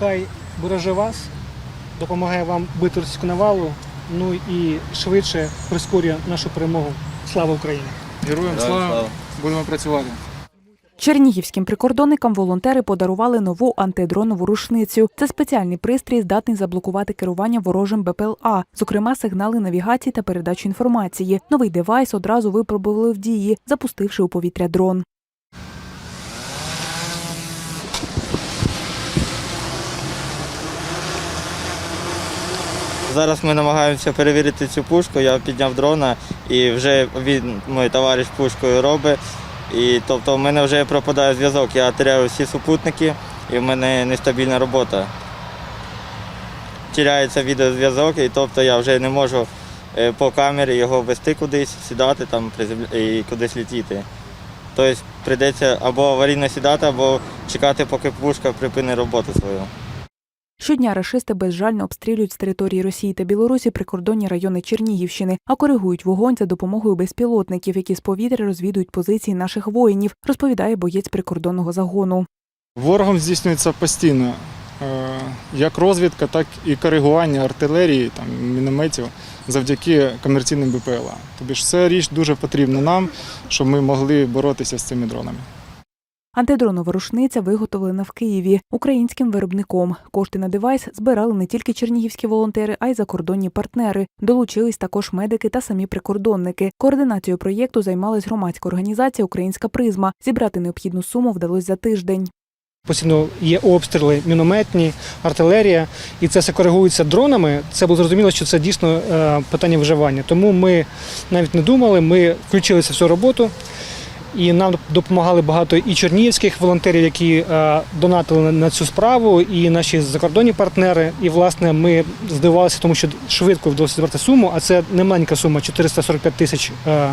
хай береже вас, допомагає вам бити російську навалу, ну і швидше прискорює нашу перемогу. Слава Україні! Героям слава, будемо працювати. Чернігівським прикордонникам волонтери подарували нову антидронову рушницю. Це спеціальний пристрій, здатний заблокувати керування ворожим БПЛА, зокрема сигнали навігації та передачу інформації. Новий девайс одразу випробували в дії, запустивши у повітря дрон. Зараз ми намагаємося перевірити цю пушку. Я підняв дрона і вже він, мій товариш пушкою робить. І тобто в мене вже пропадає зв'язок. Я теряю всі супутники і в мене нестабільна робота. Теряється відеозв'язок, і тобто я вже не можу е, по камері його вести кудись, сідати там і кудись летіти. Тобто прийдеться або аварійно сідати, або чекати, поки пушка припинить роботу свою. Щодня рашисти безжально обстрілюють з території Росії та Білорусі прикордонні райони Чернігівщини, а коригують вогонь за допомогою безпілотників, які з повітря розвідують позиції наших воїнів, розповідає боєць прикордонного загону. Ворогом здійснюється постійно е, як розвідка, так і коригування артилерії, там, мінометів завдяки комерційним БПЛА. Тобі ж це річ дуже потрібна нам, щоб ми могли боротися з цими дронами. Антидронова рушниця виготовлена в Києві українським виробником. Кошти на девайс збирали не тільки чернігівські волонтери, а й закордонні партнери. Долучились також медики та самі прикордонники. Координацією проєкту займалась громадська організація Українська призма. Зібрати необхідну суму вдалося за тиждень. Постійно є обстріли, мінометні, артилерія, і це все коригується дронами. Це було зрозуміло, що це дійсно е, питання виживання. Тому ми навіть не думали, ми включилися в цю роботу. І нам допомагали багато і чернігівських волонтерів, які е, донатили на- цю справу, і наші закордонні партнери. І власне ми здивувалися, тому що швидко вдалося зібрати суму, а це не маленька сума 445 тисяч е,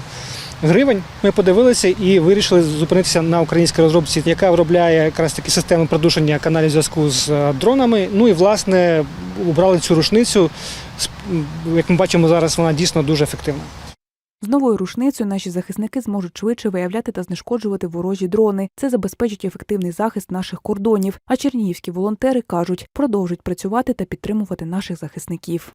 гривень. Ми подивилися і вирішили зупинитися на українській розробці, яка виробляє якраз такі системи продушення каналів зв'язку з е, дронами. Ну і власне обрали цю рушницю. Як ми бачимо зараз, вона дійсно дуже ефективна. З новою рушницею наші захисники зможуть швидше виявляти та знешкоджувати ворожі дрони. Це забезпечить ефективний захист наших кордонів. А чернігівські волонтери кажуть, продовжують працювати та підтримувати наших захисників.